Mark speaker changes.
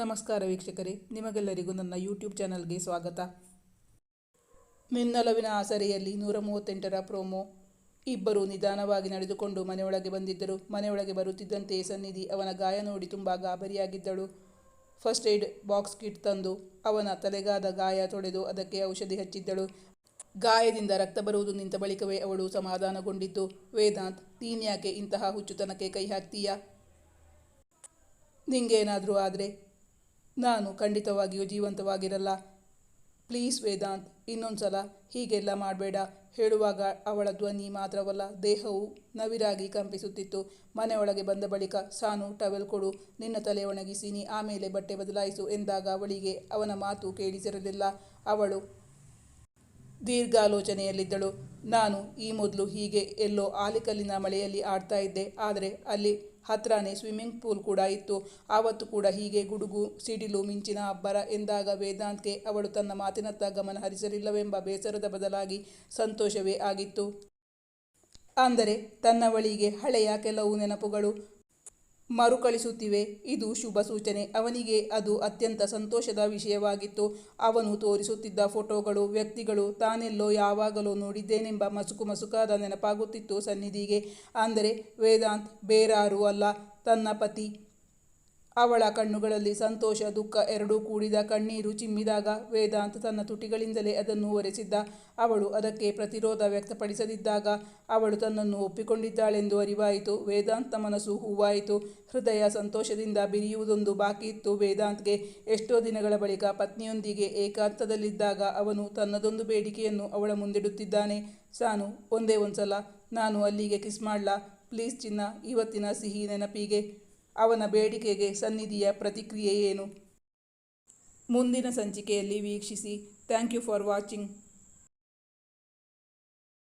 Speaker 1: ನಮಸ್ಕಾರ ವೀಕ್ಷಕರೇ, ನಿಮಗೆಲ್ಲರಿಗೂ ನನ್ನ ಯೂಟ್ಯೂಬ್ ಚಾನಲ್ಗೆ ಸ್ವಾಗತ. ಮಿನ್ನಲವಿನ ಆಸರೆಯಲ್ಲಿ ನೂರ ಮೂವತ್ತೆಂಟರ ಪ್ರೋಮೋ. ಇಬ್ಬರು ನಿಧಾನವಾಗಿ ನಡೆದುಕೊಂಡು ಮನೆಯೊಳಗೆ ಬಂದಿದ್ದರು. ಮನೆಯೊಳಗೆ ಬರುತ್ತಿದ್ದಂತೆ ಸನ್ನಿಧಿ ಅವನ ಗಾಯ ನೋಡಿ ತುಂಬ ಗಾಬರಿಯಾಗಿದ್ದಳು. ಫಸ್ಟ್ ಏಡ್ ಬಾಕ್ಸ್ ಕಿಟ್ ತಂದು ಅವನ ತಲೆಗಾದ ಗಾಯ ತೊಳೆದು ಅದಕ್ಕೆ ಔಷಧಿ ಹಚ್ಚಿದ್ದಳು. ಗಾಯದಿಂದ ರಕ್ತ ಬರುವುದು ನಿಂತ ಬಳಿಕವೇ ಅವಳು ಸಮಾಧಾನಗೊಂಡಿದ್ದು. ವೇದಾಂತ್, ನೀನ್ಯಾಕೆ ಇಂತಹ ಹುಚ್ಚುತನಕ್ಕೆ ಕೈ ಹಾಕ್ತೀಯಾ? ನಿಂಗೇನಾದರೂ ಆದರೆ ನಾನು ಖಂಡಿತವಾಗಿಯೂ ಜೀವಂತವಾಗಿರಲ್ಲ. ಪ್ಲೀಸ್ ವೇದಾಂತ್ ಇನ್ನೊಂದು ಸಲ ಹೀಗೆಲ್ಲ ಮಾಡಬೇಡ. ಹೇಳುವಾಗ ಅವಳ ಧ್ವನಿ ಮಾತ್ರವಲ್ಲ, ದೇಹವು ನವಿರಾಗಿ ಕಂಪಿಸುತ್ತಿತ್ತು. ಮನೆಯೊಳಗೆ ಬಂದ ಬಳಿಕ, ಸಾನು, ಟವೆಲ್ ಕೊಡು, ನಿನ್ನ ತಲೆ ಒಣಗಿಸಿ ಆಮೇಲೆ ಬಟ್ಟೆ ಬದಲಾಯಿಸು ಎಂದಾಗ ಅವಳಿಗೆ ಅವನ ಮಾತು ಕೇಳಿಸಿರಲಿಲ್ಲ. ಅವಳು ದೀರ್ಘಾಲೋಚನೆಯಲ್ಲಿದ್ದಳು. ನಾನು ಈ ಮೊದಲು ಹೀಗೆ ಎಲ್ಲೋ ಆಲಿಕಲ್ಲಿನ ಮಳೆಯಲ್ಲಿ ಆಡ್ತಾ ಇದ್ದೆ, ಆದರೆ ಅಲ್ಲಿ ಹತ್ರನೇ ಸ್ವಿಮ್ಮಿಂಗ್ ಪೂಲ್ ಕೂಡ ಇತ್ತು. ಆವತ್ತು ಕೂಡ ಹೀಗೆ ಗುಡುಗು, ಸಿಡಿಲು, ಮಿಂಚಿನ ಅಬ್ಬರ ಎಂದಾಗ ವೇದಾಂತ್ಗೆ ಅವಳು ತನ್ನ ಮಾತಿನತ್ತ ಗಮನ ಹರಿಸಲಿಲ್ಲವೆಂಬ ಬೇಸರದ ಬದಲಾಗಿ ಸಂತೋಷವೇ ಆಗಿತ್ತು. ಅಂದರೆ ತನ್ನ ಬಳಿಗೆ ಹಳೆಯ ಕೆಲವು ನೆನಪುಗಳು. ಮರುಕಳಿಸುತ್ತಿವೆ. ಇದು ಶುಭ ಸೂಚನೆ. ಅವನಿಗೆ ಅದು ಅತ್ಯಂತ ಸಂತೋಷದ ವಿಷಯವಾಗಿತ್ತು. ಅವನು ತೋರಿಸುತ್ತಿದ್ದ ಫೋಟೋಗಳು, ವ್ಯಕ್ತಿಗಳು, ತಾನೆಲ್ಲೋ ಯಾವಾಗಲೂ ನೋಡಿದ್ದೇನೆಂಬ ಮಸುಕು ಮಸುಕಾದ ನೆನಪಾಗುತ್ತಿತ್ತು ಸನ್ನಿಧಿಗೆ. ಅಂದರೆ ವೇದಾಂತ್ ಬೇರಾರೂ ಅಲ್ಲ. ತನ್ನ ಪತಿ ಅವಳ ಕಣ್ಣುಗಳಲ್ಲಿ ಸಂತೋಷ, ದುಃಖ ಎರಡೂ ಕೂಡಿದ ಕಣ್ಣೀರು ಚಿಮ್ಮಿದಾಗ ವೇದಾಂತ್ ತನ್ನ ತುಟಿಗಳಿಂದಲೇ ಅದನ್ನು ಒರೆಸಿದ್ದ. ಅವಳು ಅದಕ್ಕೆ ಪ್ರತಿರೋಧ ವ್ಯಕ್ತಪಡಿಸದಿದ್ದಾಗ ಅವಳು ತನ್ನನ್ನು ಒಪ್ಪಿಕೊಂಡಿದ್ದಾಳೆಂದು ಅರಿವಾಯಿತು. ವೇದಾಂತ ಮನಸ್ಸು ಹೂವಾಯಿತು. ಹೃದಯ ಸಂತೋಷದಿಂದ ಬಿರಿಯುವುದೊಂದು ಬಾಕಿ ಇತ್ತು. ವೇದಾಂತ್ಗೆ ಎಷ್ಟೋ ದಿನಗಳ ಬಳಿಕ ಪತ್ನಿಯೊಂದಿಗೆ ಏಕಾಂತದಲ್ಲಿದ್ದಾಗ ಅವನು ತನ್ನದೊಂದು ಬೇಡಿಕೆಯನ್ನು ಅವಳ ಮುಂದಿಡುತ್ತಿದ್ದಾನೆ. ಸಾನು, ಒಂದೇ ಒಂದ್ಸಲ. ನಾನು ಅಲ್ಲಿಗೆ ಕಿಸ್ ಮಾಡ್ಲಾ? ಪ್ಲೀಸ್ ಚಿನ್ನ, ಇವತ್ತಿನ ಸಿಹಿ ನೆನಪಿಗೆ. ಅವನ ಬೇಡಿಕೆಗೆ ಸನ್ನಿಧಿಯ ಪ್ರತಿಕ್ರಿಯೆ ಏನು? ಮುಂದಿನ ಸಂಚಿಕೆಯಲ್ಲಿ ವೀಕ್ಷಿಸಿ. Thank you for watching.